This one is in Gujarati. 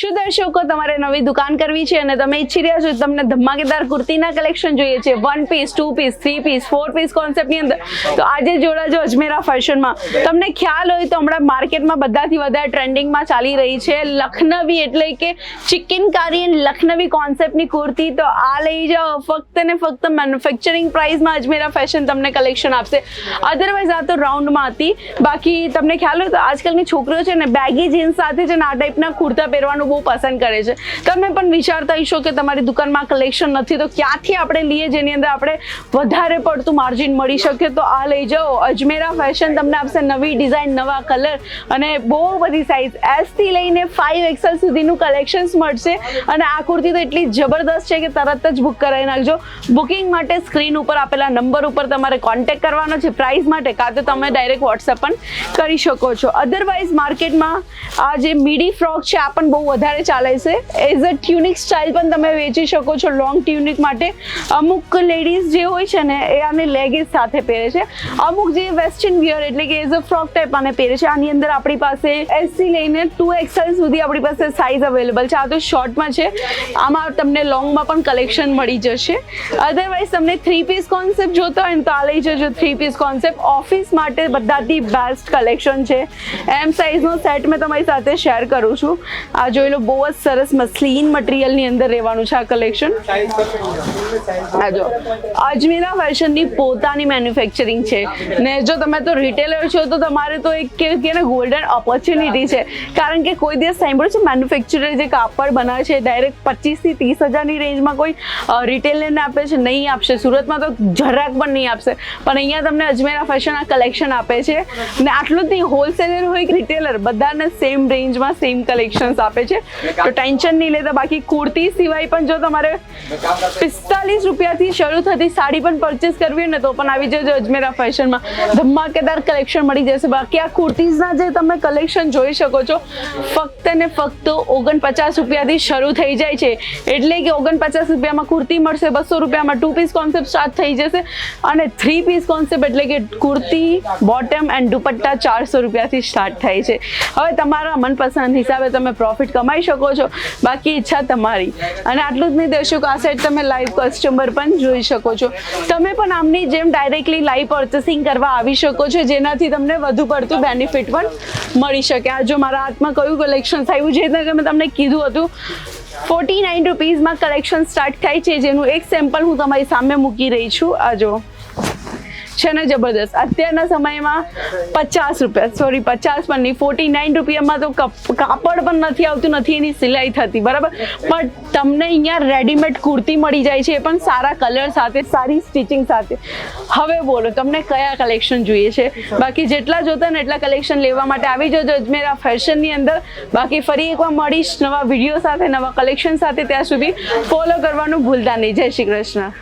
શું દર્શકો, તમારે નવી દુકાન કરવી છે અને તમે ઈચ્છી રહ્યા છો તમને ધમાકેદાર કુર્તીના કલેક્શન જોઈએ છે one piece two piece three piece four piece કોન્સેપ્ટની અંદર, તો આજે જોડાજો અજમેરા ફેશનમાં તમને ખ્યાલ હોય તો હમણાં માર્કેટમાં બધાથી વધારે ટ્રેન્ડિંગમાં ચાલી રહી છે લખનવી એટલે કે ચિકનકારી લખનવી કોન્સેપ્ટની કુર્તી. તો આ લઈ જાઓ, ફક્ત ને ફક્ત મેન્યુફેક્ચરિંગ પ્રાઇસમાં અજમેરા ફેશન તમને કલેક્શન આપશે. અધરવાઇઝ આ તો રાઉન્ડમાં હતી. બાકી તમને ખ્યાલ હોય તો આજકાલની છોકરીઓ છે ને બેગી જીન્સ સાથે છે ને આ ટાઈપના કુર્તા પહેરવાનું બહુ પસંદ કરે છે. તમે પણ વિચારતા હશો કે તમારી દુકાનમાં કલેક્શન નથી, તો ક્યાંથી આપણે લઈએ જેની અંદર આપણે વધારે પડતું માર્જિન મળી શકે? તો આ લઈ જાઓ. અજમેરા ફેશન તમને આપશે નવી ડિઝાઇન નવા કલર અને બહુ બધી સાઇઝ એસથી લઈને ફાઇવ એક્સેલ સુધીનું કલેક્શન્સ મળશે અને આ કુર્તી તો એટલી જબરદસ્ત છે કે તરત જ બુક કરાવી નાખજો. બુકિંગ માટે સ્ક્રીન ઉપર આપેલા નંબર ઉપર તમારે કોન્ટેક્ટ કરવાનો છે. પ્રાઇસ માટે કાં તો તમે ડાયરેક્ટ વોટ્સઅપ પણ કરી શકો છો. અધરવાઇઝ માર્કેટમાં આ જે મીડી ફ્રોક છે, આ પણ બહુ વધારે ચાલે છે. એઝ અ ટ્યુનિક સ્ટાઇલ પણ તમે વેચી શકો છો લોંગ ટ્યુનિક માટે. અમુક લેડીઝ જે હોય છે ને, એ આને લેગીઝ સાથે પહેરે છે. અમુક જે વેસ્ટર્ન વિયર એટલે કે એઝ અ ફ્રોક ટાઈપ આને પહેરે છે. આની અંદર આપણી પાસે એસથી લઈને ટુ એક્સએલ સુધી આપણી પાસે સાઇઝ અવેલેબલ છે. આ તો શોર્ટમાં છે. આમાં તમને લોંગમાં પણ કલેક્શન મળી જશે. અધરવાઇઝ તમને થ્રી પીસ કોન્સેપ્ટ જોતા હોય તો આ લઈ જજો થ્રી પીસ કોન્સેપ્ટ ઓફિસ માટે બધાથી બેસ્ટ કલેક્શન છે. એમ સાઇઝનો સેટ મેં તમારી સાથે શેર કરું છું. આ જોઈ લો બહુ જ સરસ મસલીન મટીરિયલની અંદર રહેવાનું છે આ કલેક્શન આ જો, અજમેરા ફેશનની પોતાની મેન્યુફેક્ચરિંગ છે. ને જો તમે તો રિટેલર છો, તો તમારે તો એક કે ને ગોલ્ડન ઓપોર્ચ્યુનિટી છે. કારણ કે કોઈ દિવસ સાંભળ્યું છે મેન્યુફેક્ચરર જે કાપડ બનાવે છે ડાયરેક્ટ પચીસથી ત્રીસ હજારની રેન્જમાં કોઈ રિટેલરને આપે છે? નહીં આપશે. સુરતમાં તો જરાક પણ નહીં આપશે. પણ અહીંયા તમને અજમેરા ફેશન આ કલેક્શન આપે છે. ને આટલું જ નહીં હોલસેલર હોય કે રિટેલર બધાને સેમ રેન્જમાં સેમ કલેક્શન્સ આપે છે. તો ટેન્શન નહીં લેતા. બાકી કુર્તી સિવાય પણ જો તમારે પિસ્તાલીસ રૂપિયાથી શરૂ થતી સાડી પણ પરચેસ કરવી હોય ને તો પણ આવી જજો અજમેરા ફેશનમાં. ધમાકેદાર કલેક્શન મળી જશે. બાકી આ કુર્તીઝના જે તમે કલેક્શન જોઈ શકો છો ફક્ત ને ફક્ત ઓગણપચાસ રૂપિયાથી શરૂ થઈ જાય છે. એટલે કે ઓગણપચાસ રૂપિયામાં કુર્તી મળશે બસો રૂપિયામાં ટુ પીસ કોન્સેપ્ટ સ્ટાર્ટ થઈ જશે. અને થ્રી પીસ કોન્સેપ્ટ એટલે કે કુર્તી બોટમ એન્ડ દુપટ્ટા ચારસો રૂપિયાથી સ્ટાર્ટ થાય છે. હવે તમારા મનપસંદ હિસાબે તમે પ્રોફિટ કમાઈ શકો છો. બાકી ઈચ્છા તમારી. અને આટલું જ નહીં દર્શકો, આ સાઈડ તમે લાઈવ કસ્ટમર પણ જોઈ શકો છો. તમે પણ આમની જેમ ડાયરેક્ટલી લાઈવ પર્ચેસિંગ કરવા આવી શકો છો, જેનાથી તમને વધુ પડતું બેનિફિટ પણ મળી શકે. આ જો મારા હાથમાં કયું કલેક્શન આવ્યું છે તે મેં તમને કીધું હતું. ફોર્ટી નાઇન રૂપીઝમાં કલેક્શન સ્ટાર્ટ થાય છે, જેનું એક સેમ્પલ હું તમારી સામે મૂકી રહી છું. આ જો. છે ને જબરદસ્ત. અત્યારના સમયમાં પચાસ રૂપિયા. સોરી પચાસ પણ નહીં ફોર્ટી નાઇન રૂપિયામાં તો કપ- કાપડ પણ નથી આવતું, નથી એની સિલાઈ થતી, બરાબર? પણ તમને અહીંયા રેડીમેડ કુર્તી મળી જાય છે, એ પણ સારા કલર સાથે, સારી સ્ટિચિંગ સાથે. હવે બોલો, તમને કયા કલેક્શન જોઈએ છે? બાકી જેટલા જોતા ને એટલા કલેક્શન લેવા માટે આવી જજો અજમેરા ફેશનની અંદર. બાકી ફરી એકવાર મળીશ નવા વીડિયો સાથે, નવા કલેક્શન સાથે ત્યાં સુધી. ફોલો કરવાનું ભૂલતા નહીં. જય શ્રી કૃષ્ણ.